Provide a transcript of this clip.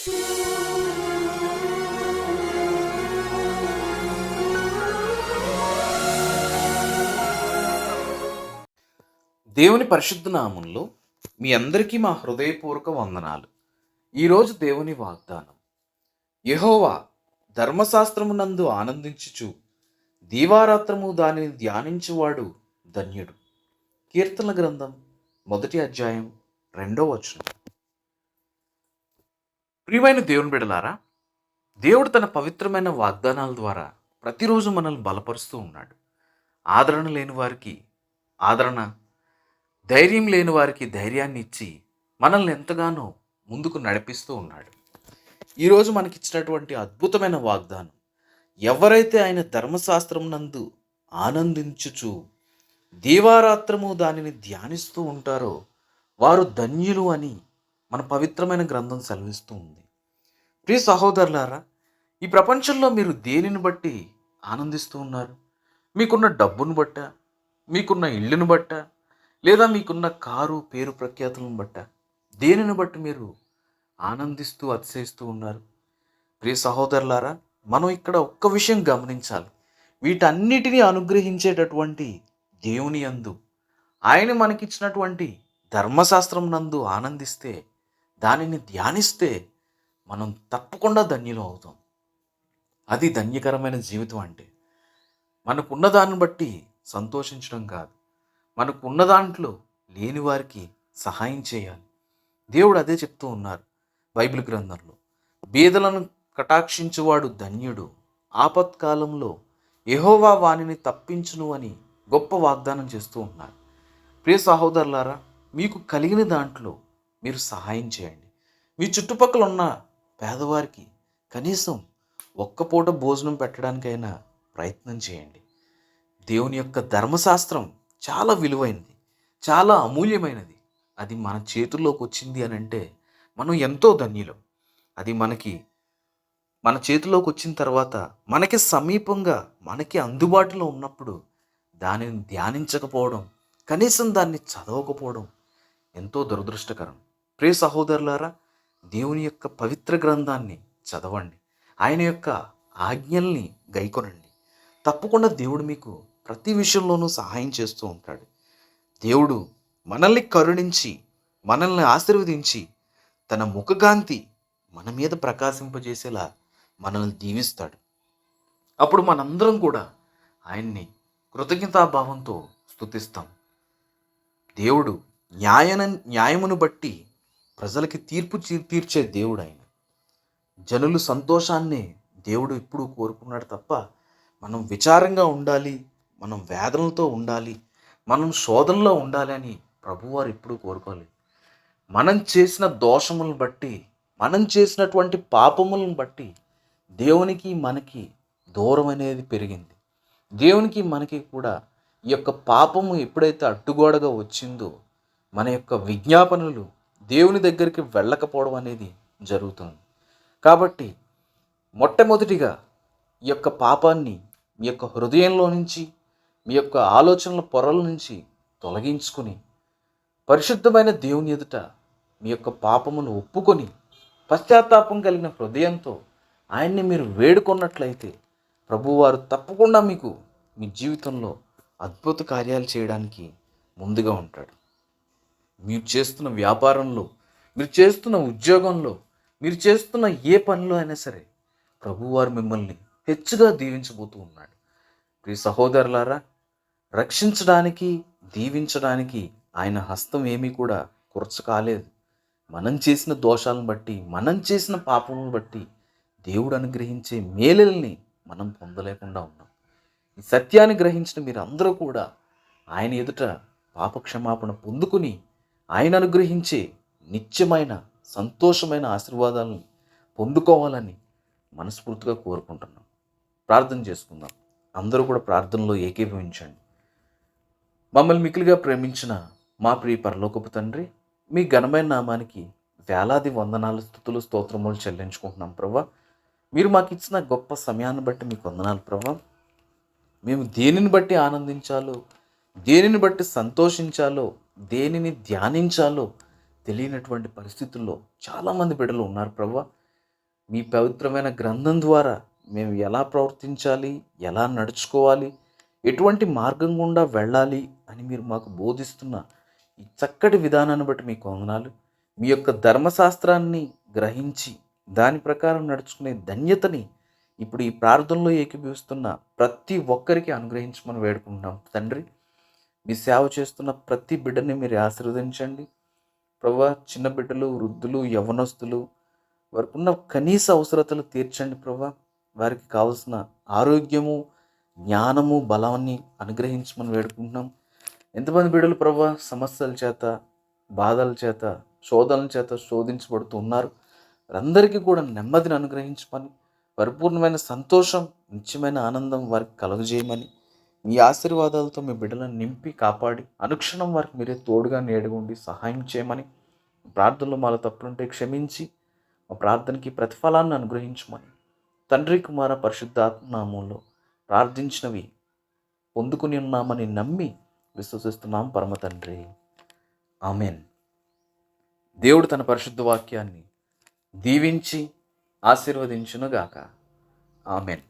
దేవుని పరిశుద్ధ నామంలో మీ అందరికీ మా హృదయపూర్వక వందనాలు. ఈరోజు దేవుని వాగ్దానం. యహోవా ధర్మశాస్త్రమునందు ఆనందించుచు దీవారాత్రము దానిని ధ్యానించువాడు ధన్యుడు. కీర్తన గ్రంథం మొదటి అధ్యాయం రెండో వచనం. ప్రియమైన దేవుని బిడలారా దేవుడు తన పవిత్రమైన వాగ్దానాల ద్వారా ప్రతిరోజు మనల్ని బలపరుస్తూ ఉన్నాడు. ఆదరణ లేని వారికి ఆదరణ ధైర్యం లేని వారికి ధైర్యాన్ని ఇచ్చి మనల్ని ఎంతగానో ముందుకు నడిపిస్తూ ఉన్నాడు. ఈరోజు మనకిచ్చినటువంటి అద్భుతమైన వాగ్దానం ఎవరైతే ఆయన ధర్మశాస్త్రం నందు ఆనందించుచు దీవారాత్రము దానిని ధ్యానిస్తూ ఉంటారో వారు ధన్యులు అని మన పవిత్రమైన గ్రంథం సెలవిస్తూ ఉంది. ప్రియ సహోదరులారా ఈ ప్రపంచంలో మీరు దేనిని బట్టి ఆనందిస్తూ ఉన్నారు? మీకున్న డబ్బును బట్ట మీకున్న ఇళ్ళును బట్ట లేదా మీకున్న కారు పేరు ప్రఖ్యాతులను బట్ట దేనిని బట్టి మీరు ఆనందిస్తూ అతిశయిస్తూ ఉన్నారు? ప్రియ సహోదరులారా మనం ఇక్కడ ఒక్క విషయం గమనించాలి. వీటన్నిటినీ అనుగ్రహించేటటువంటి దేవుని యందు ఆయన మనకిచ్చినటువంటి ధర్మశాస్త్రం నందు ఆనందిస్తే దానిని ధ్యానిస్తే మనం తప్పకుండా ధన్యులు అవుతాం. అది ధన్యకరమైన జీవితం అంటే. మనకున్న దాన్ని బట్టి సంతోషించడం కాదు. మనకున్న దాంట్లో లేని వారికి సహాయం చేయాలి. దేవుడు అదే చెప్తూ ఉన్నారు బైబిల్ గ్రంథంలో. బీదలను కటాక్షించువాడు ధన్యుడు. ఆపత్కాలంలో ఎహోవా వానిని తప్పించును అని గొప్ప వాగ్దానం చేస్తూ ఉన్నారు. ప్రియ సహోదరులారా మీకు కలిగిన దాంట్లో మీరు సహాయం చేయండి. మీ చుట్టుపక్కల ఉన్న పేదవారికి కనీసం ఒక్క పూట భోజనం పెట్టడానికైనా ప్రయత్నం చేయండి. దేవుని యొక్క ధర్మశాస్త్రం చాలా విలువైనది చాలా అమూల్యమైనది. అది మన చేతుల్లోకి వచ్చింది అని అంటే మనం ఎంతో ధన్యులం. అది మనకి మన చేతిలోకి వచ్చిన తర్వాత మనకి సమీపంగా మనకి అందుబాటులో ఉన్నప్పుడు దానిని ధ్యానించకపోవడం కనీసం దాన్ని చదవకపోవడం ఎంతో దురదృష్టకరం. ప్రియ సహోదరులారా దేవుని యొక్క పవిత్ర గ్రంథాన్ని చదవండి. ఆయన యొక్క ఆజ్ఞల్ని గైకొనండి. తప్పకుండా దేవుడు మీకు ప్రతి విషయంలోనూ సహాయం చేస్తూ ఉంటాడు. దేవుడు మనల్ని కరుణించి మనల్ని ఆశీర్వదించి తన ముఖకాంతి మన మీద ప్రకాశింపజేసేలా మనల్ని దీవిస్తాడు. అప్పుడు మనందరం కూడా ఆయన్ని కృతజ్ఞతాభావంతో స్తుతిస్తాం. దేవుడు న్యాయన న్యాయమును బట్టి ప్రజలకి తీర్పు తీర్చే దేవుడు ఆయన జనులు సంతోషాన్ని దేవుడు ఇప్పుడు కోరుకున్నాడు తప్ప మనం విచారంగా ఉండాలి మనం వేదనలతో ఉండాలి మనం శోధనలో ఉండాలి అని ప్రభువారు ఎప్పుడూ కోరుకోలేదు. మనం చేసిన దోషములను బట్టి మనం చేసినటువంటి పాపములను బట్టి దేవునికి మనకి దూరం అనేది పెరిగింది. దేవునికి మనకి కూడా ఈ యొక్క పాపము ఎప్పుడైతే అడ్డుగోడగా వచ్చిందో మన యొక్క విజ్ఞాపనలు దేవుని దగ్గరికి వెళ్ళకపోవడం అనేది జరుగుతుంది. కాబట్టి మొట్టమొదటిగా ఈ యొక్క పాపాన్ని మీ యొక్క హృదయంలో నుంచి మీ యొక్క ఆలోచనల పొరల నుంచి తొలగించుకుని పరిశుద్ధమైన దేవుని ఎదుట మీ యొక్క పాపమును ఒప్పుకొని పశ్చాత్తాపం కలిగిన హృదయంతో ఆయన్ని మీరు వేడుకున్నట్లయితే ప్రభువారు తప్పకుండా మీకు మీ జీవితంలో అద్భుత కార్యాలు చేయడానికి ముందుగా ఉంటాడు. మీరు చేస్తున్న వ్యాపారంలో మీరు చేస్తున్న ఉద్యోగంలో మీరు చేస్తున్న ఏ పనిలో అయినా సరే ప్రభువారు మిమ్మల్ని హెచ్చుగా దీవించబోతూ ఉన్నాడు. ప్రియ సహోదరులారా రక్షించడానికి దీవించడానికి ఆయన హస్తం ఏమీ కూడా కురచకాలేదు మనం చేసిన దోషాలను బట్టి మనం చేసిన పాపములను బట్టి దేవుడు అనుగ్రహించే మేలుల్ని మనం పొందలేకుండా ఉన్నాం. ఈ సత్యాన్ని గ్రహించిన మీరందరూ కూడా ఆయన ఎదుట పాపక్షమాపణ పొందుకుని ఆయన అనుగ్రహించే నిత్యమైన సంతోషమైన ఆశీర్వాదాలను పొందుకోవాలని మనస్ఫూర్తిగా కోరుకుంటున్నాం. ప్రార్థన చేసుకుందాం. అందరూ కూడా ప్రార్థనలో ఏకీభవించండి. మమ్మల్ని మికిలిగా ప్రేమించిన మా ప్రియ పరలోకపు తండ్రి మీ ఘనమైన నామానికి వేలాది వందనాలు స్థుతులు స్తోత్రములు చెల్లించుకుంటున్నాం ప్రభా. మీరు మాకు ఇచ్చిన గొప్ప సమయాన్ని బట్టి మీకు వందనాలు ప్రభా. మేము దేనిని బట్టి ఆనందించాలో దేనిని బట్టి సంతోషించాలో దేనిని ధ్యానించాలో తెలియనటువంటి పరిస్థితుల్లో చాలామంది బిడ్డలు ఉన్నారు ప్రభా. మీ పవిత్రమైన గ్రంథం ద్వారా మేము ఎలా ప్రవర్తించాలి ఎలా నడుచుకోవాలి ఎటువంటి మార్గం గుండా వెళ్ళాలి అని మీరు మాకు బోధిస్తున్న ఈ చక్కటి విధానాన్ని బట్టి మీకు వందనాలు. మీ యొక్క ధర్మశాస్త్రాన్ని గ్రహించి దాని ప్రకారం నడుచుకునే ధన్యతని ఇప్పుడు ఈ ప్రార్థనలో ఏకీభవిస్తున్న ప్రతి ఒక్కరికి అనుగ్రహించమని వేడుకుంటున్నాం. తండ్రి మీ సేవ చేస్తున్న ప్రతి బిడ్డని మీరు ఆశీర్వదించండి. ప్రభా చిన్న బిడ్డలు వృద్ధులు యవనస్తులు వారికి ఉన్న కనీస అవసరతలు తీర్చండి ప్రభా. వారికి కావలసిన ఆరోగ్యము జ్ఞానము బలాన్ని అనుగ్రహించమని వేడుకుంటున్నాం. ఎంతమంది బిడ్డలు ప్రభా సమస్యల చేత బాధల చేత శోధనల చేత శోధించబడుతూ ఉన్నారు. వారందరికీ కూడా నెమ్మదిని అనుగ్రహించమని పరిపూర్ణమైన సంతోషం నిత్యమైన ఆనందం వారికి కలుగజేయమని మీ ఆశీర్వాదాలతో మీ బిడ్డలను నింపి కాపాడి అనుక్షణం వారికి మీరే తోడుగా నేడుగుండి సహాయం చేయమని ప్రార్థనలో మాలో తప్పులుంటే క్షమించి మా ప్రార్థనకి ప్రతిఫలాన్ని అనుగ్రహించమని తండ్రి కుమార పరిశుద్ధాత్మనామంలో ప్రార్థించినవి పొందుకుని ఉన్నామని నమ్మి విశ్వసిస్తున్నాం పరమ తండ్రి. ఆమెన్. దేవుడు తన పరిశుద్ధ వాక్యాన్ని దీవించి ఆశీర్వదించునుగాక. ఆమెన్.